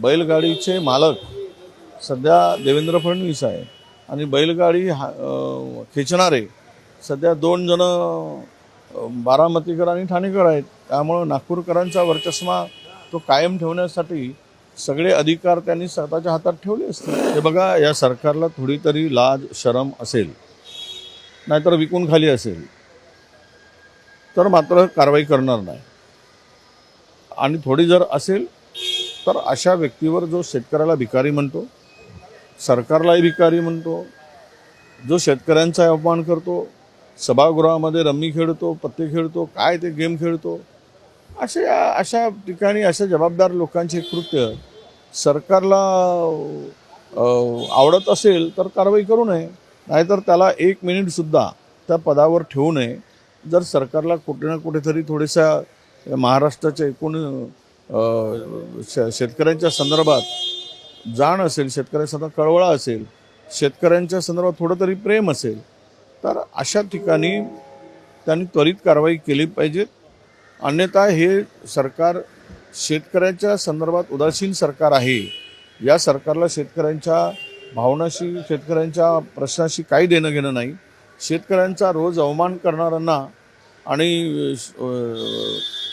बैलगाडीचे मालक सध्या देवेंद्र फडणवीस आहे. आणि बैलगाडी हा- खेचणारे सध्या दोन जण बारामतीकर आणि ठाणेकर आहेत. त्यामुळं नागपूरकरांचा वर्चस्मा तो कायम ठेवण्यासाठी सगळे अधिकार त्यांनी स्वतःच्या हातात ठेवले असते हे बघा या सरकारला थोडी तरी लाज शरम असेल नाहीतर विकून खाली असेल तर मात्र कारवाई करणार नाही. आणि थोडी जर असेल तर अशा व्यक्तीवर जो शेतकऱ्याला भिकारी म्हणतो सरकारलाही भिकारी म्हणतो जो शेतकऱ्यांचा अपमान करतो सभागृहामध्ये रम्मी खेळतो पत्ते खेळतो काय ते गेम खेळतो असे अशा ठिकाणी अशा जबाबदार लोकांचे कृत्य सरकारला आवडत असेल तर कारवाई करू नये. नाहीतर त्याला एक मिनिटसुद्धा त्या पदावर ठेवू नये. जर सरकारला कुठे ना कुठेतरी थोडेसा महाराष्ट्राच्या एकूण शेतकऱ्यांच्या संदर्भात जाण असेल शेतकऱ्यांचा कळवळा असेल शेतकऱ्यांच्या संदर्भात थोडं तरी प्रेम असेल तर अशा ठिकाणी त्यांनी त्वरित कारवाई केली पाहिजे. अन्यथा हे सरकार शेतकऱ्याच्या संदर्भात उदासीन सरकार आहे. या सरकारला शेतकऱ्यांच्या भावनाशी शेतकऱ्यांच्या प्रश्नाशी काही देणं घेणं नाही. शेतकऱ्यांचा रोज अवमान करणाऱ्यांना आणि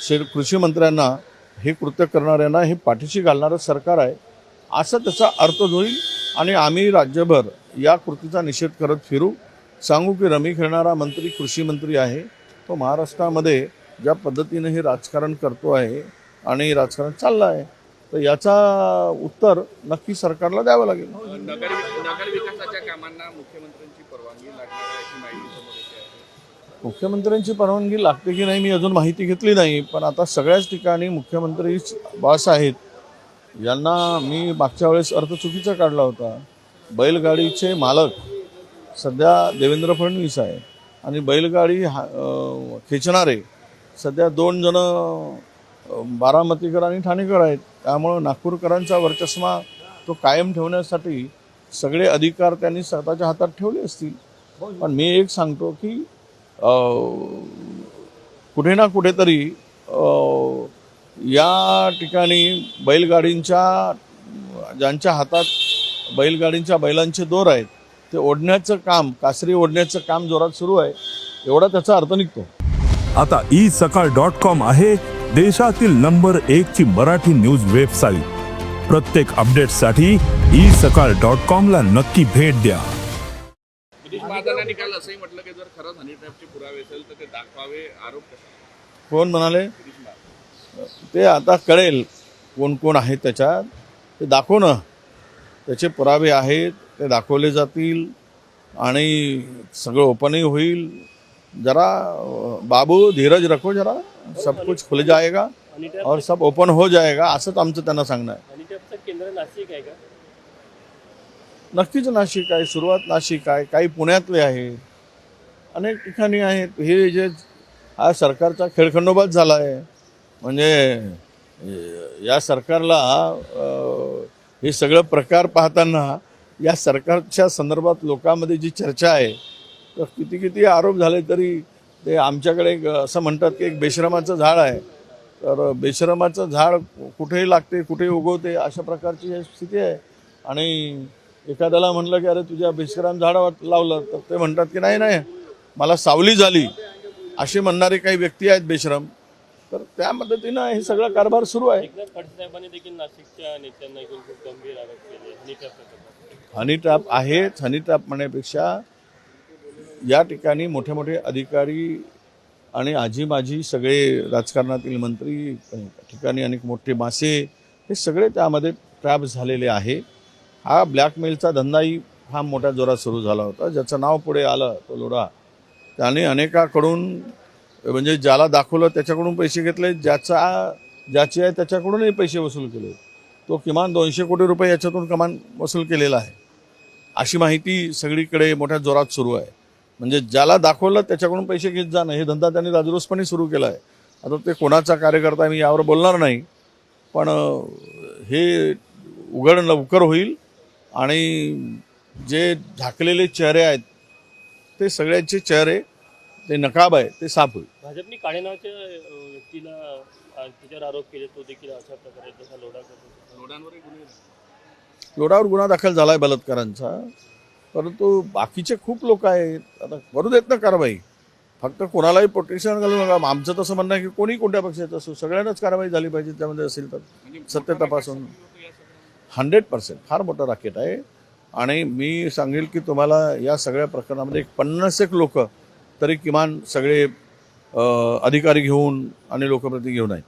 शे कृषी मंत्र्यांना हे कृत्य करणाऱ्यांना हे पाठीशी घालणारं सरकार आहे. असा त्याचा अर्थ होईल आणि आम्ही राज्यभर या कृतीचा निषेध करत फिरू. सांगू की रमी खेळणारा मंत्री कृषी मंत्री आहे. तो महाराष्ट्रामध्ये ज्या पद्धतीनं हे राजकारण करतो आहे आणि राजकारण चाललं आहे तर याचा उत्तर नक्की सरकारला द्यावं लागेल. नगर नगर विकासाच्या कामांना मुख्यमंत्र्यांची परवानगी लागणार मुख्यमंत्र्यांची परवानगी लागते की नाही मी अजून माहिती घेतली नाही पण आता सगळ्याच ठिकाणी मुख्यमंत्री बॉस आहेत. यांना मी मागच्या वेळेस अर्थ चुकीचा काढला होता. बैलगाडीचे मालक सध्या देवेंद्र फडणवीस आहे आणि बैलगाडी हा- खेचणारे सध्या दोन जण बारामतीकर आणि ठाणेकर आहेत. त्यामुळं नागपूरकरांचा वर्चस्मा तो कायम ठेवण्यासाठी सगळे अधिकार त्यांनी स्वतःच्या हातात ठेवले असतील. पण मी एक सांगतो की कुठे ना कुठेतरी या ठिकाणी बैलगाडींच्या ज्यांच्या हातात बैलगाडींच्या बैलांचे दोर आहेत ते ओढण्याचं काम कासरी ओढण्याचं काम जोरात सुरू आहे एवढा त्याचा अर्थ निघतो. आता ई सकाळ डॉट कॉम आहे देशातील नंबर एक ची मराठी न्यूज वेबसाईट. प्रत्येक अपडेटसाठी ई सकाळ डॉट कॉम ला नक्की भेट द्या. काल असंही म्हटलं की जर खरंच हनी ट्रॅपचे पुरावे असेल तर ते दाखवावे आरोप कसा? कोण म्हणाले? ते आता कळेल कोण कोण आहे त्याच्यात. ते दाखवू ना. त्याचे पुरावे आहेत ते दाखवले जातील आणि सगळं ओपनही होईल. जरा बाबू धीरज रखो जरा. सब कुछ खुल जाएगा और सब ओपन हो जाएगा. असंच आमचं त्यांना सांगणं आहे. केंद्र नाशिक आहे का? नक्कीच नाशिक आहे सुरुवात नाशिक आहे काही पुण्यातले आहे. अनेक ठिकाणी आहेत. हे जे हा सरकारचा खेळखंडोबाच झाला आहे. म्हणजे या सरकारला हे सगळं प्रकार पाहताना या सरकारच्या संदर्भात लोकांमध्ये जी चर्चा आहे तर किती किती आरोप झाले तरी ते आमच्याकडे एक असं म्हणतात की एक बेश्रमाचं झाड आहे. तर बेश्रमाचं झाड कुठेही लागते कुठेही उगवते अशा प्रकारची स्थिती आहे. आणि एखाद्याला म्हणलं की अरे तुझ्या बेश्राम झाडावर लावलं तर ते म्हणतात की नाही नाही मला सावली झाली. असे म्हणणारे काही व्यक्ती आहेत बेश्रम. तर त्या पद्धतीनं हे सगळं कारभार सुरू आहे. हनी ट्रॅप प्रकरणात. हनी ट्रॅप म्हणण्यापेक्षा या ठिकाणी मोठे मोठे अधिकारी आणि आजी माजी सगळे राजकारणातील मंत्री ठिकाणी अनेक मोठे मासे हे सगळे त्यामध्ये ट्रॅप झालेले आहे. हा ब्लॅकमेलचा धंदाही हा मोठ्या जोरात सुरू झाला होता. ज्याचं नाव पुढे आलं तो लोढा. त्याने अनेकाकडून म्हणजे ज्याला दाखवलं त्याच्याकडून पैसे घेतले ज्याचा ज्याचे आहे त्याच्याकडूनही पैसे वसूल केले. तो किमान दोनशे कोटी रुपये याच्यातून कमान वसूल केलेला आहे. अशी माहिती सगळीकडे मोठ्या जोरात सुरू आहे. म्हणजे ज्याला दाखवलं त्याच्याकडून पैसे घेत जाणं हे धंदा त्यांनी राजरोसपणे सुरू केला आहे. आता ते कोणाचा कार्यकर्ता मी यावर बोलणार नाही. पण हे उघड लवकर होईल. आणि जे झाकलेले चेहरे आहेत ते सगळ्यांचे चेहरे ते नकाब आहे ते साफ होईल. भाजपने काळे नावाच्या अं, व्यक्तीला अं, त्याच्यावर आरोप केले तो देखील अशा प्रकारे जसा लोढा करतो प्रौढांवरही गुन्हे दाखल. लोडावर गुन्हा दाखल झालाय बलात्कारांचा परंतु बाकीचे खूप लोक आहेत. आता करू देत ना कारवाई. फक्त कोणालाही प्रोटेक्शन घालू नका. आमचं तसं म्हणणं आहे की कोणी कोणत्या पक्षात असो सगळ्यांनाच कारवाई झाली पाहिजे त्यामध्ये असेल तर म्हणजे सत्य तपासून racket सुरू होतो या सगळ्या हंड्रेड पर्सेंट फार मोठं राकेट आहे. आणि मी सांगेल की तुम्हाला या सगळ्या प्रकरणामध्ये एक पन्नास एक लोक तरी किमान सगळे अधिकारी घेऊन आणि लोकप्रतिनिधी घेऊन आहेत.